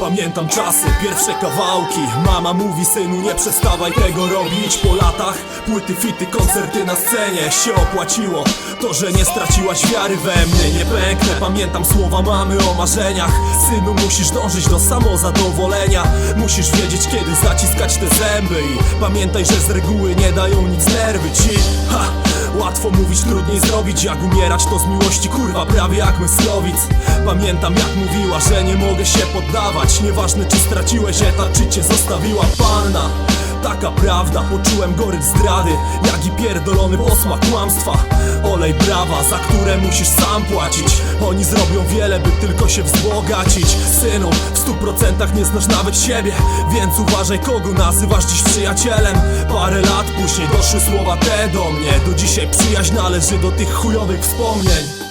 Pamiętam czasy, pierwsze kawałki. Mama mówi synu nie przestawaj tego robić. Po latach płyty, fity, koncerty na scenie Się opłaciło. To, że nie straciłaś wiary we mnie Nie pęknę, pamiętam słowa mamy o marzeniach. Synu musisz dążyć do samozadowolenia. Musisz wiedzieć kiedy zaciskać te zęby I pamiętaj, że z reguły nie dają nic nerwy ci. Ha! Łatwo mówić, trudniej zrobić. Jak umierać to z miłości, kurwa, prawie jak myslowic Pamiętam jak mówiła, że nie mogę się poddawać. Nieważne czy straciłeś etat, czy cię zostawiła panna. Taka prawda, poczułem gorycz zdrady. Jak i pierdolony posmak kłamstwa. Olej brawa, za które musisz sam płacić. Oni zrobią wiele, by tylko się wzbogacić. Synu, w stu procentach nie znasz nawet siebie. Więc uważaj kogo nazywasz dziś przyjacielem. Parę lat później doszły słowa te do mnie. Do dzisiaj przyjaźń należy do tych chujowych wspomnień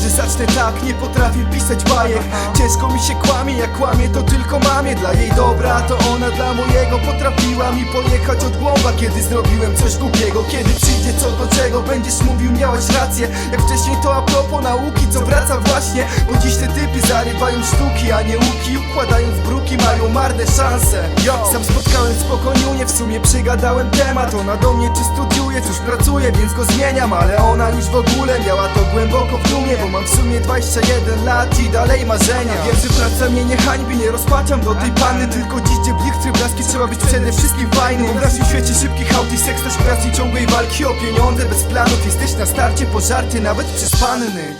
może zacznę tak, nie potrafię pisać bajek. Ciężko mi się kłamie, jak kłamie to tylko mamie. Dla jej dobra, to ona dla mojego Potrafiła mi pojechać od głowa, kiedy zrobiłem coś głupiego Kiedy przyjdzie co do czego, będziesz mówił, miałeś rację. Jak wcześniej to a propos nauki, co wraca właśnie Bo dziś te typy zarywają sztuki, a nie łuki Układając bruki, mają marne szanse. Sam spotkałem spokojnie, w sumie przygadałem temat. Ona do mnie czy studiuje, cóż pracuje, więc go zmieniam Ale ona już w ogóle miała to głęboko w dumie Bo mam w sumie 21 lat i dalej marzenia. Wiem, że praca mnie nie hańbi, nie rozpaczam do tej panny Tylko dziś gdzie blichtry blaski trzeba być przede wszystkim fajny Bo w naszym świecie szybkich aut i seks też pracy ciągłej walki o pieniądze Bez planów. Jesteś na starcie pożarty nawet przez panny